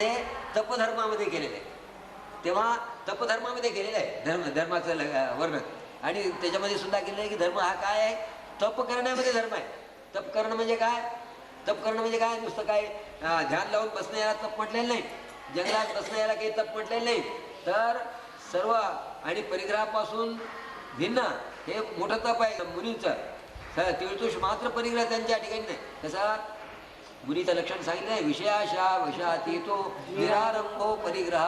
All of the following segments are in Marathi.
ते तपधर्मामध्ये गेलेले. आहे तेव्हा तपधर्मामध्ये केलेलं आहे धर्म धर्माचं वर्णन. आणि त्याच्यामध्ये सुद्धा केलेलं आहे की धर्म हा काय आहे? तप करण्यामध्ये धर्म आहे. तप करणं म्हणजे काय? तप करणं म्हणजे काय? नुसतं काय ध्यान लावून बसणं याला तप म्हटलेलं नाही. जंगलात बसणं याला काही तप म्हटलेलं नाही. तर सर्व आणि परिग्रहापासून भिन्न हे मोठं तप आहे. मुनींचं. तिळतुष मात्र परिग्रह त्यांच्या ठिकाणी नाही. तसा मुनीचं लक्षण सांगितलं आहे विषयाशा वशातीतो निरारंभो परिग्रह।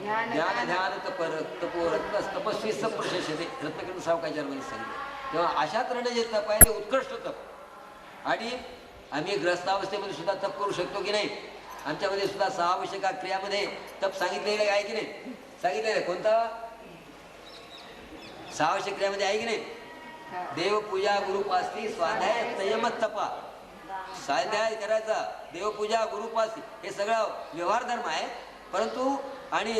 ज्ञान ध्यान तपर तपो रत्न तपस्वी सप्रशस्यते रत्नकरण सावकाचार्यामध्ये सांगितलं. तेव्हा अशा तऱ्हेने जे तप आहे ते उत्कृष्ट तप. आणि आम्ही ग्रस्तावस्थेमध्ये सुद्धा तप करू शकतो की नाही? आमच्यामध्ये सुद्धा सहा आवश्यक क्रियामध्ये तप सांगितलेलं आहे की नाही? सांगितलेलं आहे. कोणतं? सहा आवश्यक क्रियामध्ये आहे की नाही? देवपूजा गुरुपासती स्वाध्याय संयम तपा स्वाध्याय करायचा. देवपूजा गुरुपास हे सगळं व्यवहार धर्म आहे. परंतु आणि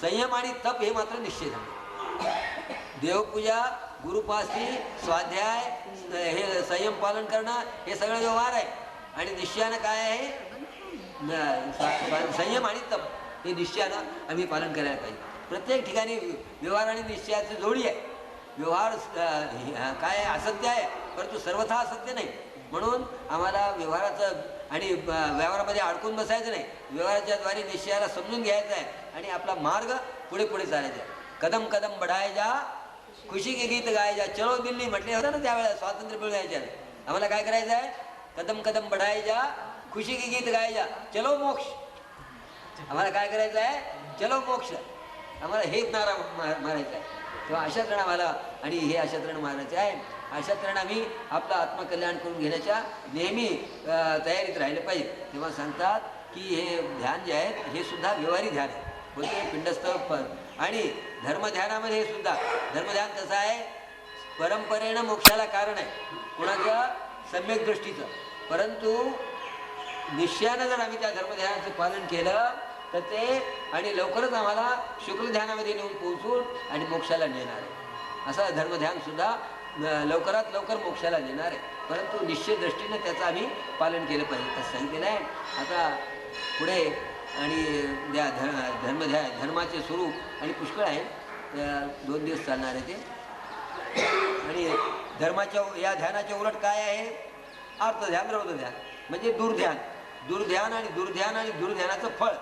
संयम आणि तप हे मात्र निश्चित आहे. देवपूजा गुरुपासी स्वाध्याय हे संयम पालन करणं हे सगळं व्यवहार आहे. आणि निश्चयानं काय आहे? संयम आणि तप हे निश्चयानं आम्ही पालन करायला पाहिजे. प्रत्येक ठिकाणी व्यवहार आणि निश्चयाची जोडी आहे. व्यवहार काय आहे? असत्य आहे? परंतु सर्वथा असत्य नाही. म्हणून आम्हाला व्यवहाराचं आणि व्यवहारामध्ये अडकून बसायचं नाही. व्यवहाराच्या द्वारे निश्चयाला समजून घ्यायचं आहे आणि आपला मार्ग पुढे पुढे चालायचा आहे. कदम कदम बढ़ायजा खुशी की गीत गायचा चलो दिल्ली म्हटले होतं ना त्यावेळेला स्वातंत्र्य मिळवायच्या आम्हाला काय करायचं आहे? कदम कदम बढायचा खुशी की गीत गायचा चलो मोक्ष. आम्हाला काय करायचं आहे? चलो मोक्ष. आम्हाला हेच नारा मारायचा आहे. किंवा अशा तऱ्हेनं आम्हाला आणि हे अशा मारायचे आहे. अशा आम्ही आपलं आत्मकल्याण करून घेण्याच्या नेहमी तयारीत राहिले पाहिजे. तेव्हा सांगतात की हे ध्यान जे आहे हे सुद्धा व्यवहारी ध्यान आहे. बोलते पिंडस्थ पण आणि धर्मध्यानामध्ये हे सुद्धा. धर्मध्यान कसं आहे? परंपरेनं मोक्षाला कारण आहे. कोणाच्या सम्यक दृष्टीचं. परंतु निश्चयानं जर आम्ही त्या धर्मध्यानाचं पालन केलं तर ते आणि लवकरच आम्हाला शुक्ल ध्यानामध्ये नेऊन पोहोचून आणि मोक्षाला नेणार आहे. असं धर्मध्यान सुद्धा लवकरात लवकर मोक्षाला नेणार आहे. परंतु निश्चित दृष्टीनं त्याचं आम्ही पालन केलं पाहिजे. असं सांगितलेलं आहे. आता पुढे आणि त्या धर्म धर्मध्या धर्माचे स्वरूप आणि पुष्कळ आहे. दोन दिवस चालणार आहे ते. आणि धर्माच्या या ध्यानाच्या उलट काय आहे? अर्थ ध्यान रौद्र ध्यान म्हणजे दुर्ध्यान. दुर्ध्यान आणि दुर्ध्यान आणि दुर्ध्यानाचं फळ.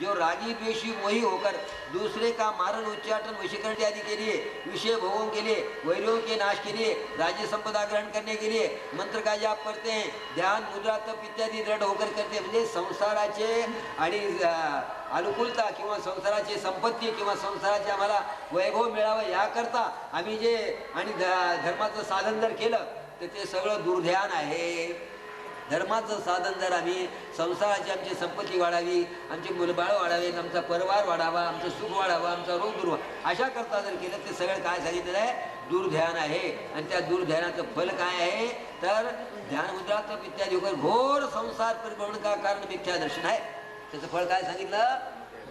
जो राजी पेशी मोही होकर दूसरे का मारण उच्चाटन वशीकरण इत्यादि के लिए विषय भोगों के लिए वैरों के नाश के लिए राज्य संपदा ग्रहण करने के लिए मंत्र का जाप करते हैं ध्यान मुद्रा तप इत्यादी दृढ होकर करते हैं। म्हणजे संसाराचे आणि अनुकूलता किंवा संसाराची संपत्ती किंवा संसाराचे आम्हाला वैभव मिळावं याकरता आम्ही जे आणि ध- धर्माचं साधन जर केलं तर ते सगळं दुर्ध्यान आहे. धर्माचं साधन जर आम्ही संसाराची आमची संपत्ती वाढावी आमचे मुलबाळ वाढावेत आमचा परिवार वाढावा आमचं सुख वाढावं आमचा रोग दूर अशा करता जर केलं ते सगळं काय सांगितलेलं आहे? दुर्ध्यान आहे. आणि त्या दुर्ध्यानाचं फल काय आहे? तर ध्यानमुद्राचं इत्यादी वगैरे घोर संसार परिभ्रमण का कारण मिथ्या दर्शन आहे? त्याचं फळ काय सांगितलं?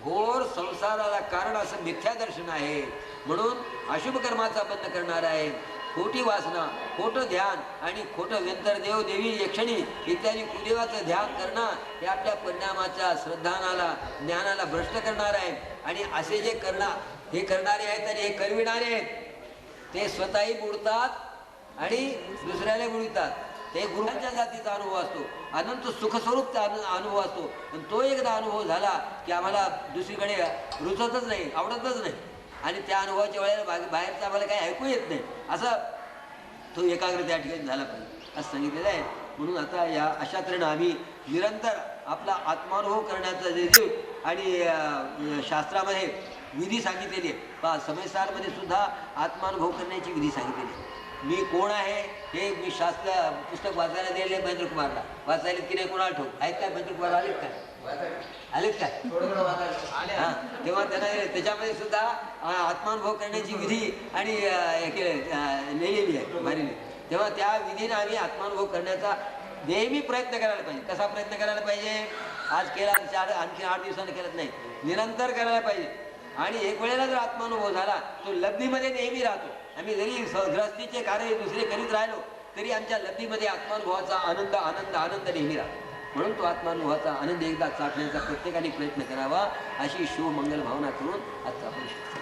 घोर संसाराला कारण असं मिथ्या दर्शन आहे. म्हणून अशुभ कर्माचा बंद करणार आहे. खोटी वासना खोटं ध्यान आणि खोटं व्यंतर देव देवी यक्षणी इत्यादी कुदेवाचं ध्यान करणं हे आपल्या परिणामाच्या श्रद्धानाला ज्ञानाला भ्रष्ट करणार आहे. आणि असे जे करणार हे करणारे आहेत आणि हे करविणारे आहेत ते स्वतःही बुडतात आणि दुसऱ्याला बुडतात ते गुरुच्या जातीचा अनुभव असतो. अनंत सुखस्वरूपचा अनु अनुभव असतो. पण तो एकदा अनुभव झाला की आम्हाला दुसरीकडे रुचतच नाही आवडतच नाही. आणि त्या अनुभवाच्या वेळेला बाग बाहेरचं आम्हाला काही ऐकू येत नाही. असं तो एकाग्र त्या ठिकाणी झाला पाहिजे. असं सांगितलेलं आहे. म्हणून आता या अशा तऱ्हेनं आम्ही निरंतर आपला आत्मानुभव करण्याचा जे आणि शास्त्रामध्ये विधी सांगितलेली आहे. पहा समयसारमध्ये सुद्धा आत्मानुभव करण्याची विधी सांगितलेली आहे. मी कोण आहे हे मी शास्त्र पुस्तक वाचायला दिले महेंद्र कुमारला. वाचायला की नाही कोणाला ठोक आहेत काय महेंद्र कुमार? आलेत काय आलेत काय हा. तेव्हा त्यांना त्याच्यामध्ये सुद्धा आत्मानुभव करण्याची विधी आणि हे लिहिलेली आहे. मारिली तेव्हा त्या विधीने आम्ही आत्मानुभव करण्याचा नेहमी प्रयत्न करायला पाहिजे. कसा प्रयत्न करायला पाहिजे? आज केला चार आणखी आठ दिवसांनी करत नाही. निरंतर करायला पाहिजे. आणि एक वेळेला जर आत्मानुभव झाला तो लग्नीमध्ये नेहमी राहतो. आम्ही जरी स- गृहस्थीचे कार्य दुसरे करीत राहिलो तरी आमच्या लतीमध्ये आत्मानुभवाचा आनंद आनंद आनंद नेहमी राहतो म्हणून तो आत्मानुभवाचा आनंद एकदा चाटण्याचा प्रत्येकाने प्रयत्न करावा अशी शुभमंगल भावना करून आजचा आपण शिकतो.